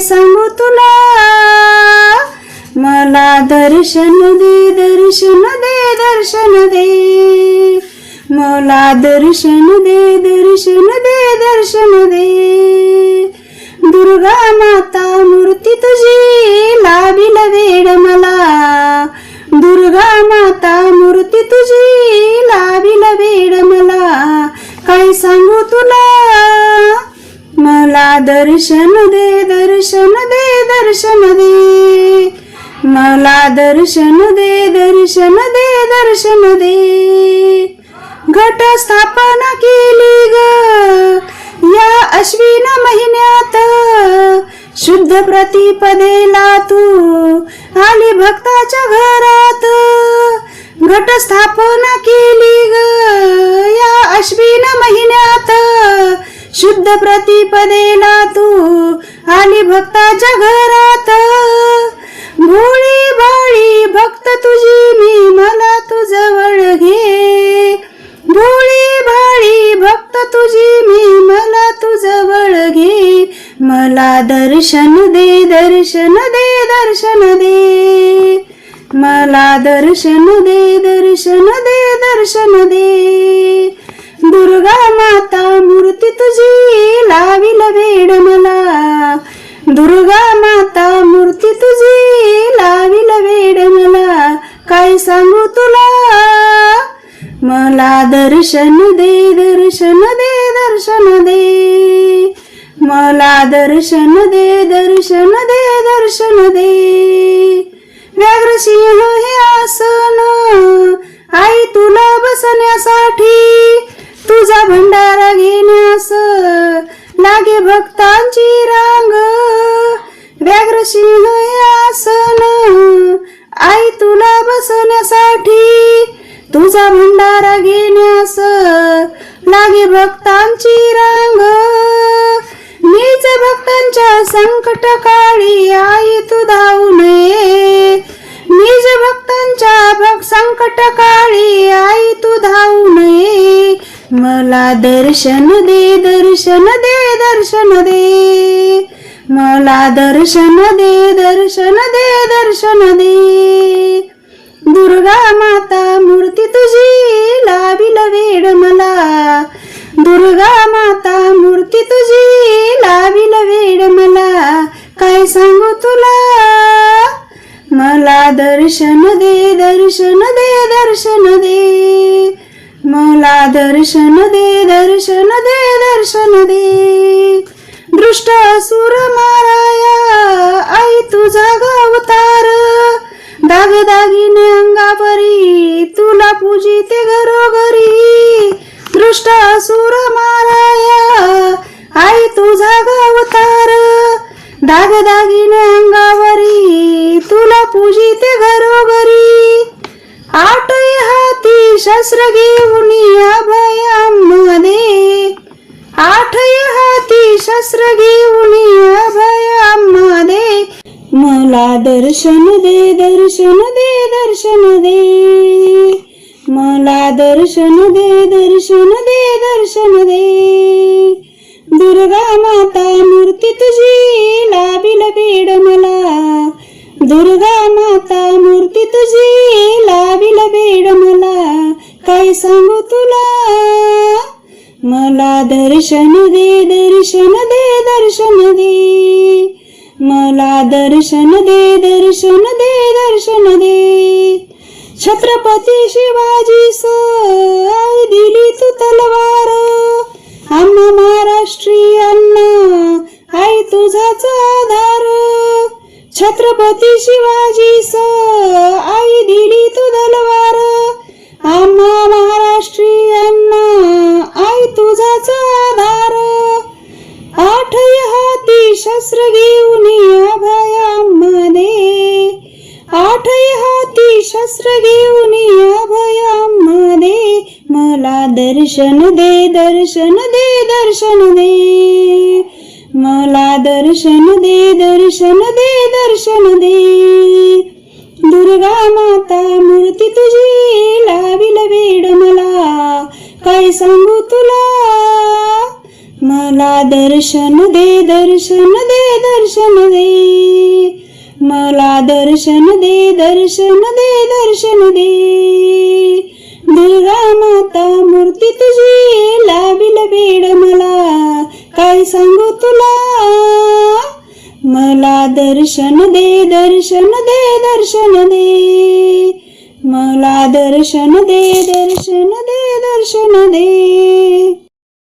सांगू तुला? मला दर्शन दे दर्शन दे दर्शन दे. मला दर्शन दे दर्शन दे दर्शन दे. दुर्गा माता मूर्ती तुझी लाभिल वेड मला. दुर्गा माता मूर्ती तुझी लाभिल वेड मला. काय सांग दर्शन दे दर्शन दे दर्शन दे. मला दर्शन दे दर्शन दे दर्शन दे. घट स्थापना केली ग. या अश्विन महिन्यात शुद्ध प्रतिपदेला तू आली भक्ताच्या घरात. घट स्थापना केली ग. या अश्विन महिन्यात शुद्ध प्रतिपदेला तू आली भक्ताच्या घरात भोळी भाळी भक्त तुझी मी मला तू जवळ घे. भोळी भाळी भक्त तुझी मी मला तू जवळ घे. मला दर्शन दे दर्शन दे दर्शन दे. मला दर्शन दे दर्शन दे दर्शन दे. तुझी लाविल वेड मला. दुर्गा माता मूर्ती तुझी लाविल वेड मला. काय सांगू तुला? मला दर्शन दे दर्शन दे दर्शन दे. मला दर्शन दे दर्शन दे दर्शन दे. व्याघ्रसिंह भंडारा घेण्यास लागे भक्तांची रांग. व्याघ्रसिंह सिंह आसन. आई तुला बसण्यासाठी तुझा भंडारा घेण्यास लागे भक्तांची रांग. नीच भक्तांच्या संकट काळी आई तू धावू नये निज भक्तांच्या संकट काळी आई तू धावू नये मला दर्शन दे दर्शन दे दर्शन दे. मला दर्शन दे दर्शन दे दर्शन दे. दुर्गा माता मूर्ती तुझी लाविल वेड मला. दुर्गा माता मूर्ती तुझी लाविल वेड मला. काय सांगू तुला? मला दर्शन दे दर्शन दे दर्शन दे. दर्शन दे दर्शन दे दर्शन दे. दृष्ट सुर माराया आई तुझा गावतार दाग दागिने अंगावरी तुला पूजिते घरोघरी. दृष्ट असुर माराया आई तुझा गावतार दाग दागिने अंगावरी तुला पूजिते घरोघरी. आठ हाती शस्त्र घेऊन दर्शन दे दर्शन दे दर्शन दे. मला दर्शन दे दर्शन दे दर्शन दे. दुर्गा माता मूर्ती तुझी लाभिल बेड मला. दुर्गा माता मूर्ती तुझी लाभिल बेड मला. काय सांगू तुला? मला दर्शन दे दर्शन दे दर्शन दे. मला दर्शन दे दर्शन दे दर्शन दे. छत्रपती शिवाजी आई दिली तू तलवार. आम्हा महाराष्ट्रीयांना आई तुझाच आधार. छत्रपती शिवाजी स आई दिली तू तलवार. आम्हा महाराष्ट्रीयांना आई तुझाच आधार. आठ शस्त्र घेऊन या अभयामध्ये आठय हाती शस्त्र घेऊन या अभयामध्ये मला दर्शन दे दर्शन दे दर्शन दे मला दर्शन दे दर्शन दे दर्शन दे दुर्गा माता मूर्ती तुझी लाविल वेड मला. काय सांगू तुला? मला दर्शन दे दर्शन दे दर्शन दे. मला दर्शन दे दर्शन दे दर्शन दे. दुर्गा माता मूर्ती तुझी लाभील बेड मला. काय सांगू तुला? मला दर्शन दे दर्शन दे दर्शन दे. मला दर्शन दे दर्शन दे दर्शन दे.